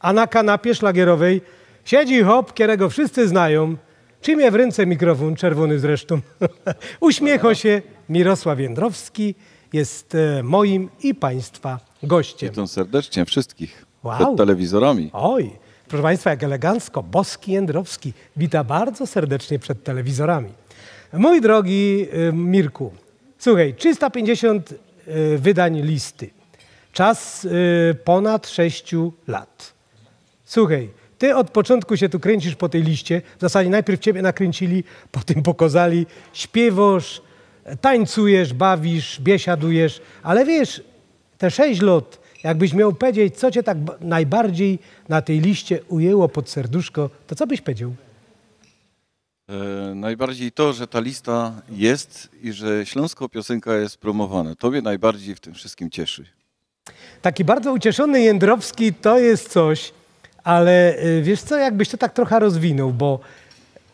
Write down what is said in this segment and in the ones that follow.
A na kanapie szlagierowej siedzi hop, którego wszyscy znają. Trzymie w ręce mikrofon, czerwony zresztą. Uśmiecha się. Mirosław Jędrowski jest e, moim i Państwa gościem. Witam serdecznie wszystkich Wow. przed telewizorami. Oj, proszę Państwa, jak elegancko, Boski Jędrowski wita bardzo serdecznie przed telewizorami. Mój drogi y, Mirku, słuchaj, 350 y, wydań listy, czas ponad 6 lat. Słuchaj, ty od początku się tu kręcisz po tej liście, w zasadzie najpierw ciebie nakręcili, potem pokazali, śpiewasz, tańcujesz, bawisz, biesiadujesz, ale wiesz, te sześć lat, jakbyś miał powiedzieć, co cię tak ba- najbardziej na tej liście ujęło pod serduszko, to co byś powiedział? E, najbardziej to, że ta lista jest i że śląska piosenka jest promowana. To mnie najbardziej w tym wszystkim cieszy. Taki bardzo ucieszony Jędrowski to jest coś, ale y, wiesz co, jakbyś to tak trochę rozwinął, bo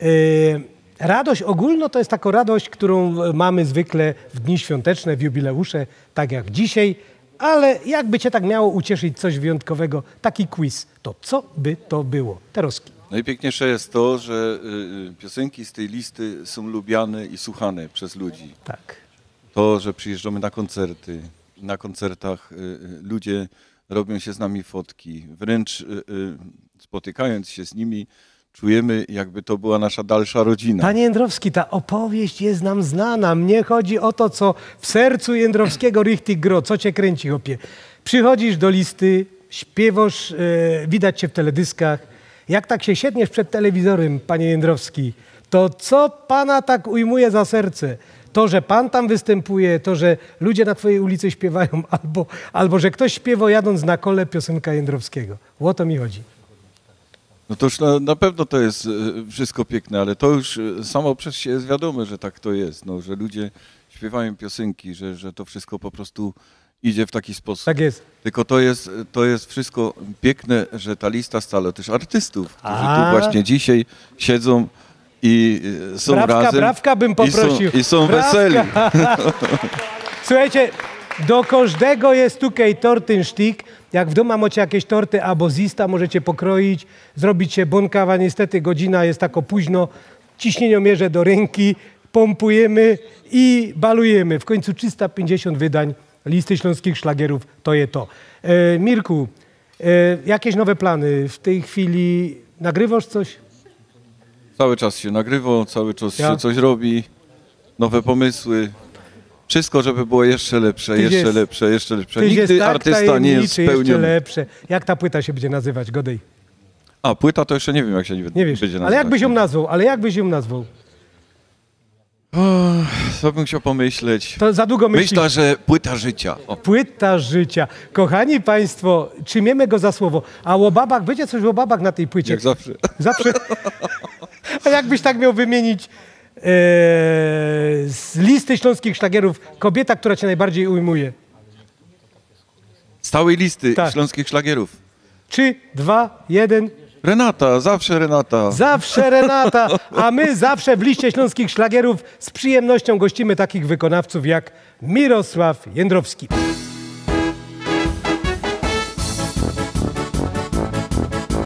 y, radość ogólno to jest taka radość, którą y, mamy zwykle w dni świąteczne, w jubileusze, tak jak dzisiaj, ale jakby cię tak miało ucieszyć coś wyjątkowego, taki quiz, to co by to było? Teroski. Najpiękniejsze jest to, że y, piosenki z tej listy są lubiane i słuchane przez ludzi. Tak. To, że przyjeżdżamy na koncerty, na koncertach y, ludzie robią się z nami fotki. Wręcz y, y, spotykając się z nimi, czujemy, jakby to była nasza dalsza rodzina. Panie Jędrowski, ta opowieść jest nam znana. Mnie chodzi o to, co w sercu Jędrowskiego richtig gro, co cię kręci, chłopie. Przychodzisz do listy, śpiewasz, e, widać cię w teledyskach. Jak tak się siedniesz przed telewizorem, panie Jędrowski, to co pana tak ujmuje za serce? To, że pan tam występuje, to, że ludzie na twojej ulicy śpiewają, albo, albo że ktoś śpiewa jadąc na kole piosenka Jędrowskiego. O to mi chodzi. No to już na, na pewno to jest e, wszystko piękne, ale to już e, samo przez się jest wiadome, że tak to jest, no, że ludzie śpiewają piosenki, że, że to wszystko po prostu idzie w taki sposób. Tak jest. Tylko to jest, to jest wszystko piękne, że ta lista stale też artystów, którzy A. tu właśnie dzisiaj siedzą i e, są Brawka, razem brawka bym i poprosił. są, i są weseli. Słuchajcie, do każdego jest tutaj tortynsztik. Jak w domu macie jakieś torty albo zista, możecie pokroić, zrobić się bonkawa. Niestety godzina jest tako późno. Ciśnieniomierze do ręki, pompujemy i balujemy. W końcu 350 wydań listy śląskich szlagierów to je to. E, Mirku, e, jakieś nowe plany? W tej chwili nagrywasz coś? Cały czas się nagrywa, cały czas Ja. się coś robi, nowe pomysły. Wszystko, żeby było jeszcze lepsze, Tyś jeszcze jest- lepsze, jeszcze lepsze. Nigdy jest tak artysta nie jest spełniony. lepsze. Jak ta płyta się będzie nazywać, Godej? A, płyta to jeszcze nie wiem, jak się nie, Nie wiesz, będzie ale nazywać. jakbyś ją nazwał, ale jakbyś ją nazwał? Co bym chciał pomyśleć? To za długo myślisz. Myślę, że płyta życia. O, Płyta życia. Kochani Państwo, trzymiemy go za słowo. A o babach, będzie coś o babach na tej płycie? jak zawsze. Zawsze. A jakbyś tak miał wymienić e, z listy śląskich szlagierów kobieta, która cię najbardziej ujmuje? Z całej listy Tak. śląskich szlagierów. Trzy, dwa, jeden. Renata, zawsze Renata. Zawsze Renata, a my zawsze w liście śląskich szlagierów z przyjemnością gościmy takich wykonawców jak Mirosław Jędrowski.